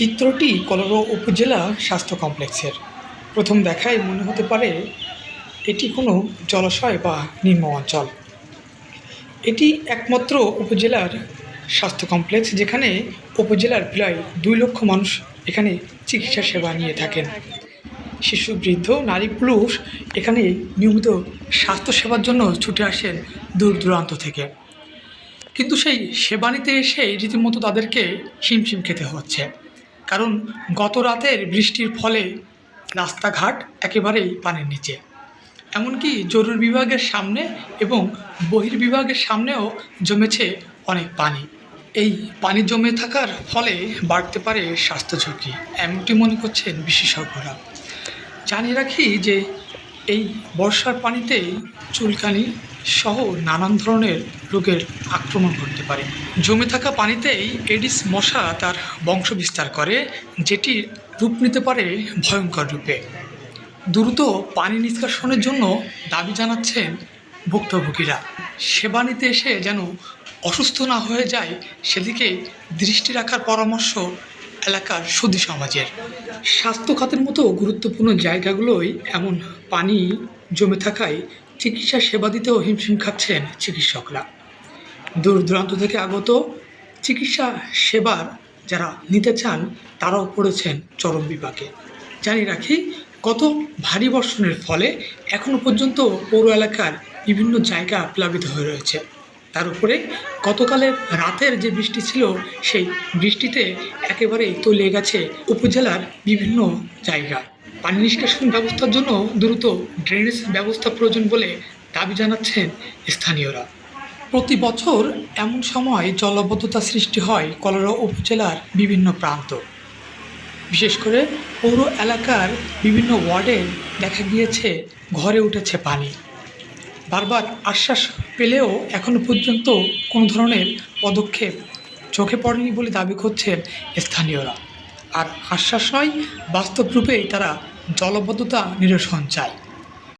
চিত্রটি কলরো উপজেলা স্বাস্থ্য কমপ্লেক্সের। প্রথম দেখায় মনে হতে পারে এটি কোনো জলাশয় বা নিম্ন অঞ্চল। এটি একমাত্র উপজেলার স্বাস্থ্য কমপ্লেক্স যেখানে উপজেলার প্রায় দুই লক্ষ মানুষ এখানে চিকিৎসা সেবা নিয়ে থাকেন। শিশু, বৃদ্ধ, নারী, পুরুষ এখানে নিয়মিত স্বাস্থ্য সেবার জন্য ছুটে আসেন দূর দূরান্ত থেকে। কিন্তু সেই সেবা নিতে এসেই রীতিমতো তাদেরকে হিমশিম খেতে হচ্ছে। কারণ গত রাতের বৃষ্টির ফলে রাস্তাঘাট একেবারেই পানির নিচে। এমনকি জরুর বিভাগের সামনে এবং বহির্বিভাগের সামনেও জমেছে অনেক পানি। এই পানি জমে থাকার ফলে বাড়তে পারে স্বাস্থ্য ঝুঁকি, এমনটি মনে করছেন বিশেষজ্ঞরা। জানিয়ে রাখি যে এই বর্ষার পানিতেই চুলকানি সহ নানান ধরনের রোগের আক্রমণ ঘটতে পারে। জমে থাকা পানিতেই এডিস মশা তার বংশ বিস্তার করে, যেটি রূপ নিতে পারে ভয়ঙ্কর রূপে। দ্রুত পানি নিষ্কাশনের জন্য দাবি জানাচ্ছেন ভুক্তভোগীরা। সেবা নিতে এসে যেন অসুস্থ না হয়ে যায়, সেদিকে দৃষ্টি রাখার পরামর্শ এলাকার সুধী সমাজের। স্বাস্থ্য খাতের মতো গুরুত্বপূর্ণ জায়গাগুলোই এমন পানি জমে থাকায় চিকিৎসা সেবা দিতেও হিমশিম খাচ্ছেন চিকিৎসকরা। দূর দূরান্ত থেকে আগত চিকিৎসা সেবার যারা নিতে চান, তারাও পড়েছেন চরম বিপাকে। জানিয়ে রাখি, গত ভারী বর্ষণের ফলে এখনও পর্যন্ত পৌর এলাকার বিভিন্ন জায়গা প্লাবিত হয়ে রয়েছে। তার উপরে গতকালের রাতের যে বৃষ্টি ছিল, সেই বৃষ্টিতে একেবারেই তলিয়ে গেছে উপজেলার বিভিন্ন জায়গা। পানি নিষ্কাশন ব্যবস্থার জন্য দ্রুত ড্রেনেজ ব্যবস্থা প্রয়োজন বলে দাবি জানাচ্ছেন স্থানীয়রা। প্রতি বছর এমন সময় জলবদ্ধতা সৃষ্টি হয় কলরা উপজেলার বিভিন্ন প্রান্ত। বিশেষ করে পৌর এলাকার বিভিন্ন ওয়ার্ডে দেখা গিয়েছে, ঘরে উঠেছে পানি। বারবার আশ্বাস পেলেও এখনও পর্যন্ত কোনো ধরনের পদক্ষেপ চোখে পড়েনি বলে দাবি করছেন স্থানীয়রা। আর আশ্বাস নয়, বাস্তব রূপেই তারা জলবদ্ধতা নিরসন চায়।